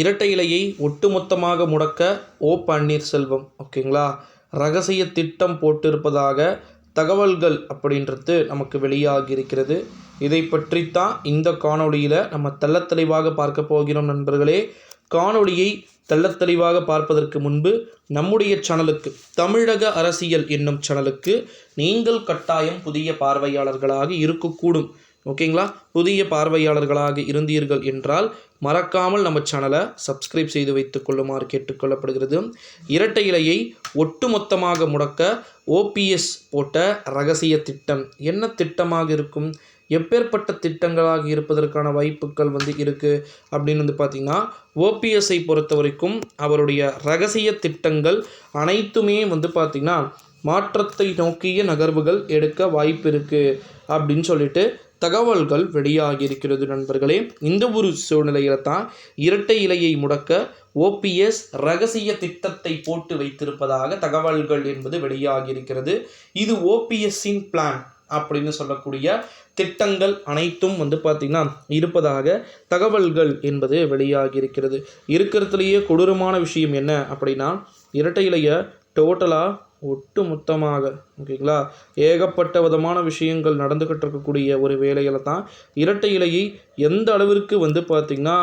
இரட்டை இலையை ஒட்டுமொத்தமாக முடக்க ஓ பன்னீர்செல்வம் ஓகேங்களா? ரகசிய திட்டம் போட்டிருப்பதாக தகவல்கள் அப்படின்றது நமக்கு வெளியாகி இருக்கிறது இதை பற்றித்தான் இந்த காணொளியில் நம்ம தெள்ளத்தெளிவாக பார்க்க போகிறோம் நண்பர்களே. காணொளியை தெள்ளத்தெளிவாக பார்ப்பதற்கு முன்பு நம்முடைய சேனலுக்கு தமிழக அரசியல் என்னும் சேனலுக்கு நீங்கள் கட்டாயம் புதிய பார்வையாளர்களாக இருக்கக்கூடும். ஓகேங்களா? புதிய பார்வையாளர்களாக இருந்தீர்கள் என்றால் மறக்காமல் நம்ம சேனலை சப்ஸ்கிரைப் செய்து வைத்துக் கொள்ளுமாறு கேட்டுக்கொள்ளப்படுகிறது. இரட்டை இலையை ஒட்டுமொத்தமாக முடக்க ஓபிஎஸ் போட்ட ரகசிய திட்டம். என்ன திட்டமாக இருக்கும்? எப்பேற்பட்ட திட்டங்களாக இருப்பதற்கான வாய்ப்புகள் வந்து இருக்குது அப்படின்னு வந்து பார்த்திங்கன்னா ஓபிஎஸ்ஐ பொறுத்த வரைக்கும் அவருடைய ரகசிய திட்டங்கள் அனைத்துமே வந்து பார்த்திங்கன்னா மாற்றத்தை நோக்கிய நகர்வுகள் எடுக்க வாய்ப்பு இருக்குது அப்படின்னு சொல்லிட்டு தகவல்கள் வெளியாகி இருக்கிறது நண்பர்களே. இந்த ஒரு சூழ்நிலையில தான் இரட்டை இலையை முடக்க ஓபிஎஸ் ரகசிய திட்டத்தை போட்டு வைத்திருப்பதாக தகவல்கள் என்பது வெளியாகி இருக்கிறது இது ஓபிஎஸ்ஸின் பிளான் அப்படின்னு சொல்லக்கூடிய திட்டங்கள் அனைத்தும் வந்து பார்த்திங்கன்னா இருப்பதாக தகவல்கள் என்பது வெளியாகி இருக்கிறது இருக்கிறதுலேயே கொடூரமான விஷயம் என்ன அப்படின்னா இரட்டை இலையை டோட்டலாக ஒட்டு மொத்தமாக ஓகேங்களா? ஏகப்பட்ட விதமான விஷயங்கள் நடந்துக்கிட்டு இருக்கக்கூடிய ஒரு வேலையில் தான் இரட்டை இலையை எந்த அளவிற்கு வந்து பார்த்திங்கன்னா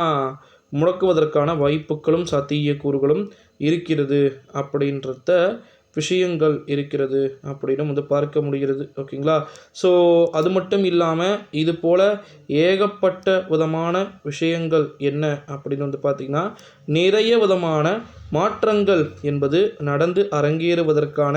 முடக்குவதற்கான வாய்ப்புகளும் சாத்தியக்கூறுகளும் இருக்கிறது அப்படின்றத விஷயங்கள் இருக்கிறது அப்படின்னு வந்து பார்க்க முடிகிறது ஓகேங்களா? ஸோ அது மட்டும் இல்லாமல் இது போல் ஏகப்பட்ட விதமான விஷயங்கள் என்ன அப்படின்னு வந்து பார்த்திங்கன்னா நிறைய விதமான மாற்றங்கள் என்பது நடந்து அரங்கேறுவதற்கான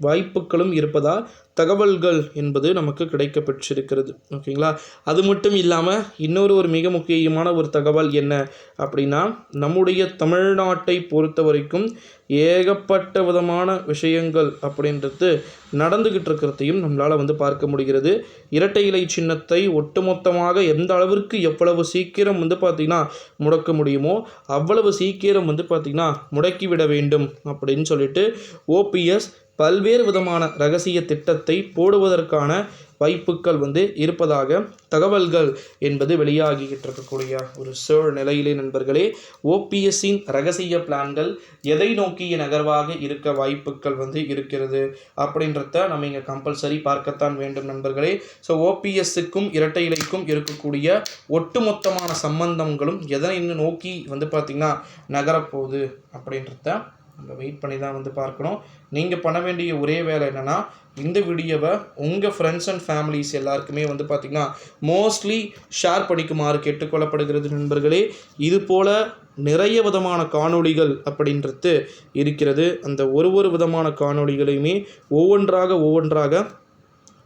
வாய்ப்புகளும் இருப்பதால் தகவல்கள் என்பது நமக்கு கிடைக்கப்பெற்றிருக்கிறது. ஓகேங்களா? அது மட்டும் இல்லாமல் இன்னொரு ஒரு மிக முக்கியமான ஒரு தகவல் என்ன அப்படின்னா நம்முடைய தமிழ்நாட்டை பொறுத்த வரைக்கும் ஏகப்பட்ட விதமான விஷயங்கள் அப்படின்றது நடந்துக்கிட்டு இருக்கிறதையும் நம்மளால் வந்து பார்க்க முடிகிறது. இரட்டை இலை சின்னத்தை ஒட்டுமொத்தமாக எந்த அளவிற்கு எவ்வளவு சீக்கிரம் வந்து பார்த்திங்கன்னா முடக்க முடியுமோ அவ்வளவு சீக்கிரம் வந்து பார்த்திங்கன்னா முடக்கிவிட வேண்டும் அப்படின்னு சொல்லிட்டு ஓபிஎஸ் பல்வேறு விதமான ரகசிய திட்டத்தை போடுவதற்கான வாய்ப்புகள் வந்து இருப்பதாக தகவல்கள் என்பது வெளியாகிக்கிட்டு இருக்கக்கூடிய ஒரு சூழ்நிலையிலே நண்பர்களே ஓபிஎஸ்ஸின் ரகசிய பிளான்கள் எதை நோக்கிய நகர்வாக இருக்க வாய்ப்புகள் வந்து இருக்கிறது அப்படின்றத நம்ம இங்கே கம்பல்சரி பார்க்கத்தான் வேண்டும் நண்பர்களே. ஸோ ஓபிஎஸ்ஸுக்கும் இரட்டை இலைக்கும் இருக்கக்கூடிய ஒட்டுமொத்தமான சம்பந்தங்களும் எதனை நோக்கி வந்து பார்த்திங்கன்னா நகரப்போகுது அப்படின்றத நம்ம வெயிட் பண்ணி தான் வந்து பார்க்கணும். நீங்கள் பண்ண வேண்டிய ஒரே வேலை என்னென்னா இந்த வீடியோவை உங்கள் ஃப்ரெண்ட்ஸ் அண்ட் ஃபேமிலிஸ் எல்லாருக்குமே வந்து பார்த்திங்கன்னா மோஸ்ட்லி ஷேர் பண்ணிக்குமாறு கேட்டுக்கொள்ளப்படுகிறது நண்பர்களே. இது போல் நிறைய விதமான காணொளிகள் அப்படின்றது இருக்கிறது. அந்த ஒரு ஒரு விதமான காணொளிகளையுமே ஒவ்வொன்றாக ஒவ்வொன்றாக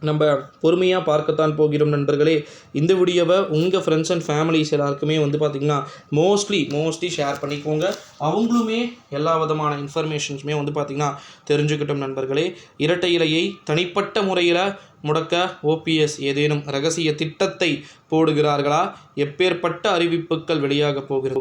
நம்ம பொறுமையாக பார்க்கத்தான் போகிறோம் நண்பர்களே. இந்த வீடியோவை உங்கள் ஃப்ரெண்ட்ஸ் அண்ட் ஃபேமிலிஸ் எல்லாருக்குமே வந்து பார்த்திங்கன்னா மோஸ்ட்லி மோஸ்ட்லி ஷேர் பண்ணிக்கோங்க. அவங்களுமே எல்லா விதமான இன்ஃபர்மேஷன்ஸுமே வந்து பார்த்திங்கன்னா தெரிஞ்சுக்கிட்டோம் நண்பர்களே. இரட்டை இலையை தனிப்பட்ட முறையில் முடக்க ஓபிஎஸ் ஏதேனும் ரகசிய திட்டத்தை போடுகிறார்களா? எப்பேற்பட்ட அறிவிப்புகள் வெளியாக போகிறது?